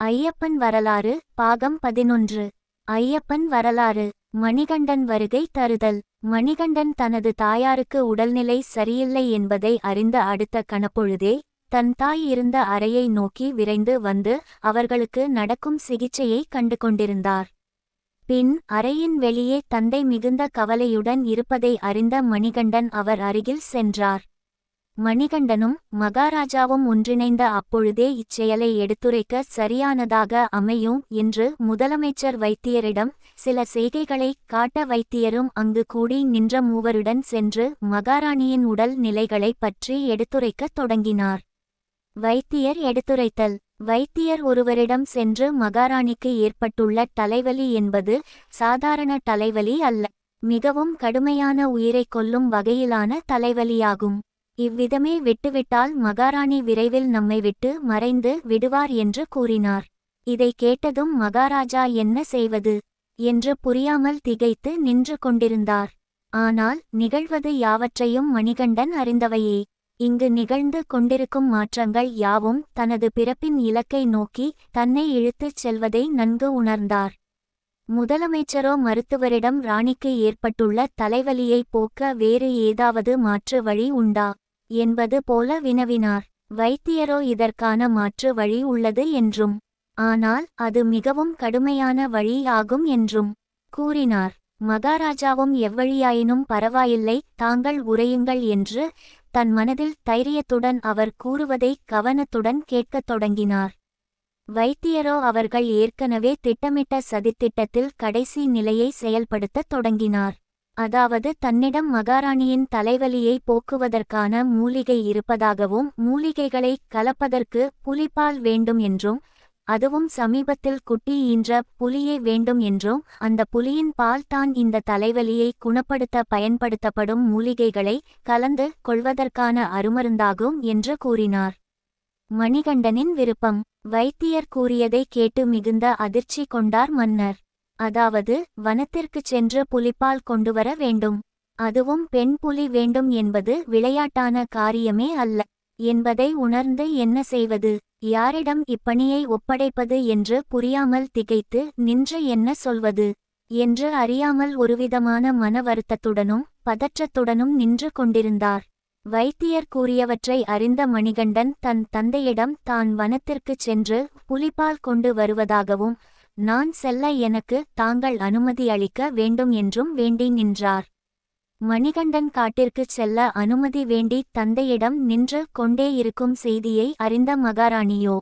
ஐயப்பன் வரலாறு பாகம் பதினொன்று. ஐயப்பன் வரலாறு மணிகண்டன் வருகை தருதல். மணிகண்டன் தனது தாயாருக்கு உடல்நிலை சரியில்லை என்பதை அறிந்த அடுத்த கணப்பொழுதே தன் தாய் இருந்த அறையை நோக்கி விரைந்து வந்து அவர்களுக்கு நடக்கும் சிகிச்சையை கண்டு கொண்டிருந்தார் பின் அறையின் வெளியே தந்தை மிகுந்த கவலையுடன் இருப்பதை அறிந்த மணிகண்டன் அவர் அருகில் சென்றார். மணிகண்டனும் மகாராஜாவும் ஒன்றிணைந்த அப்பொழுதே இச்செயலை எடுத்துரைக்க சரியானதாக அமையும் என்று முதலமைச்சர் வைத்தியரிடம் சில செய்கைகளை காட்ட வைத்தியரும் அங்கு கூடி நின்ற மூவருடன் சென்று மகாராணியின் உடல் நிலைகளைப் பற்றி எடுத்துரைக்கத் தொடங்கினார். வைத்தியர் எடுத்துரைத்தல். வைத்தியர் ஒருவரிடம் சென்று மகாராணிக்கு ஏற்பட்டுள்ள தலைவலி என்பது சாதாரண தலைவலி அல்ல மிகவும் கடுமையான உயிரைக் கொல்லும் வகையிலான தலைவலியாகும். இவ்விதமே விட்டுவிட்டால் மகாராணி விரைவில் நம்மை விட்டு மறைந்து விடுவார் என்று கூறினார். இதை கேட்டதும் மகாராஜா என்ன செய்வது? என்று புரியாமல் திகைத்து நின்று கொண்டிருந்தார். ஆனால் நிகழ்வது யாவற்றையும் மணிகண்டன் அறிந்தவையே. இங்கு நிகழ்ந்து கொண்டிருக்கும் மாற்றங்கள் யாவும் தனது பிறப்பின் இலக்கை நோக்கி தன்னை இழுத்துச் செல்வதை நன்கு உணர்ந்தார். முதலமைச்சரோ மருத்துவரிடம் ராணிக்கு ஏற்பட்டுள்ள தலைவலியை போக்க வேறு ஏதாவது மாற்று வழி உண்டா? என்பது போல வினவினார். வைத்தியரோ இதற்கான மாற்று வழி உள்ளது என்றும் ஆனால் அது மிகவும் கடுமையான வழி ஆகும் என்றும் கூறினார். மகாராஜாவும் எவ்வழியாயினும் பரவாயில்லை தாங்கள் உரையுங்கள் என்று தன் மனதில் தைரியத்துடன் அவர் கூறுவதை கவனத்துடன் கேட்கத் தொடங்கினார். வைத்தியரோ அவர்கள் ஏற்கனவே திட்டமிட்ட சதித்திட்டத்தில் கடைசி நிலையை செயல்படுத்தத் தொடங்கினார். அதாவது தன்னிடம் மகாராணியின் தலைவலியை போக்குவதற்கான மூலிகை இருப்பதாகவும் மூலிகைகளை கலப்பதற்கு புலிப்பால் வேண்டும் என்றும் அதுவும் சமீபத்தில் குட்டி ஈன்ற புலியே வேண்டும் என்றும் அந்த புலியின் பால் தான் இந்த தலைவலியை குணப்படுத்த பயன்படுத்தப்படும் மூலிகைகளை கலந்து கொள்வதற்கான அருமருந்தாகும் என்று கூறினார். மணிகண்டனின் விருப்பம். வைத்தியர் கூறியதை கேட்டு மிகுந்த அதிர்ச்சி கொண்டார் மன்னர். அதாவது வனத்திற்குச் சென்று புலிப்பால் கொண்டுவர வேண்டும். அதுவும் பெண் புலி வேண்டும் என்பது விளையாட்டான காரியமே அல்ல. என்பதை உணர்ந்து என்ன செய்வது? யாரிடம் இப்பணியை ஒப்படைப்பது என்று புரியாமல் திகைத்து நின்று என்ன சொல்வது? என்று அறியாமல் ஒருவிதமான மன வருத்தத்துடனும் பதற்றத்துடனும் நின்று கொண்டிருந்தார். வைத்தியர் கூறியவற்றை அறிந்த மணிகண்டன் தன் தந்தையிடம் தான் வனத்திற்குச் சென்று புலிப்பால் கொண்டு வருவதாகவும் நான் செல்ல எனக்கு தாங்கள் அனுமதி அளிக்க வேண்டும் என்றும் வேண்டி நின்றார். மணிகண்டன் காட்டிற்குச் செல்ல அனுமதி வேண்டி தந்தையிடம் நின்று கொண்டே இருக்கும் செய்தியை அறிந்த மகாராணியோ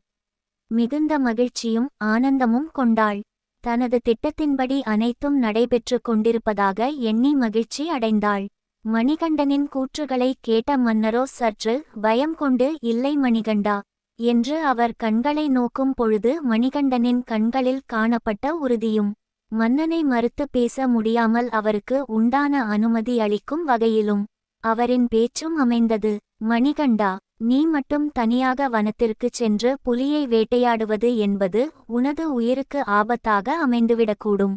மிகுந்த மகிழ்ச்சியும் ஆனந்தமும் கொண்டாள். தனது திட்டத்தின்படி அனைத்தும் நடைபெற்று கொண்டிருப்பதாக எண்ணி மகிழ்ச்சி அடைந்தாள். மணிகண்டனின் கூற்றுகளை கேட்ட மன்னரோ சற்று பயம் கொண்டு இல்லை மணிகண்டா என்று அவர் கண்களை நோக்கும் பொழுது மணிகண்டனின் கண்களில் காணப்பட்ட உறுதியும் மன்னனை மறுத்து பேச முடியாமல் அவருக்கு உண்டான அனுமதி அளிக்கும் வகையிலும் அவரின் பேச்சும் அமைந்தது. மணிகண்டா நீ மட்டும் தனியாக வனத்திற்குச் சென்று புலியை வேட்டையாடுவது என்பது உனது உயிருக்கு ஆபத்தாக அமைந்துவிடக்கூடும்.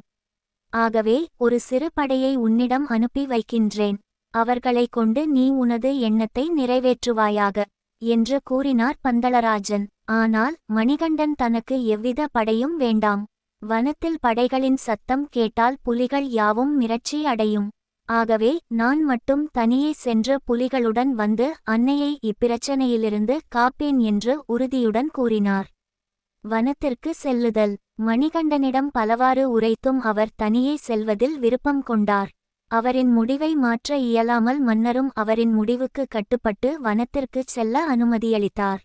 ஆகவே ஒரு சிறு படையை உன்னிடம் அனுப்பி வைக்கின்றேன். அவர்களை கொண்டு நீ உனது எண்ணத்தை நிறைவேற்றுவாயாக. என்று கூறினார் பந்தளராஜன். ஆனால் மணிகண்டன் தனக்கு எவ்வித படையும் வேண்டாம். வனத்தில் படைகளின் சத்தம் கேட்டால் புலிகள் யாவும் மிரட்சி அடையும். ஆகவே நான் மட்டும் தனியே சென்று புலிகளுடன் வந்து அன்னையை இப்பிரச்சனையிலிருந்து காப்பேன் என்று உறுதியுடன் கூறினார். வனத்திற்கு செல்லுதல். மணிகண்டனிடம் பலவாறு உரைத்தும் அவர் தனியே செல்வதில் விருப்பம் கொண்டார். அவரின் முடிவை மாற்ற இயலாமல் மன்னரும் அவரின் முடிவுக்கு கட்டுப்பட்டு வனத்திற்குச் செல்ல அனுமதியளித்தார்.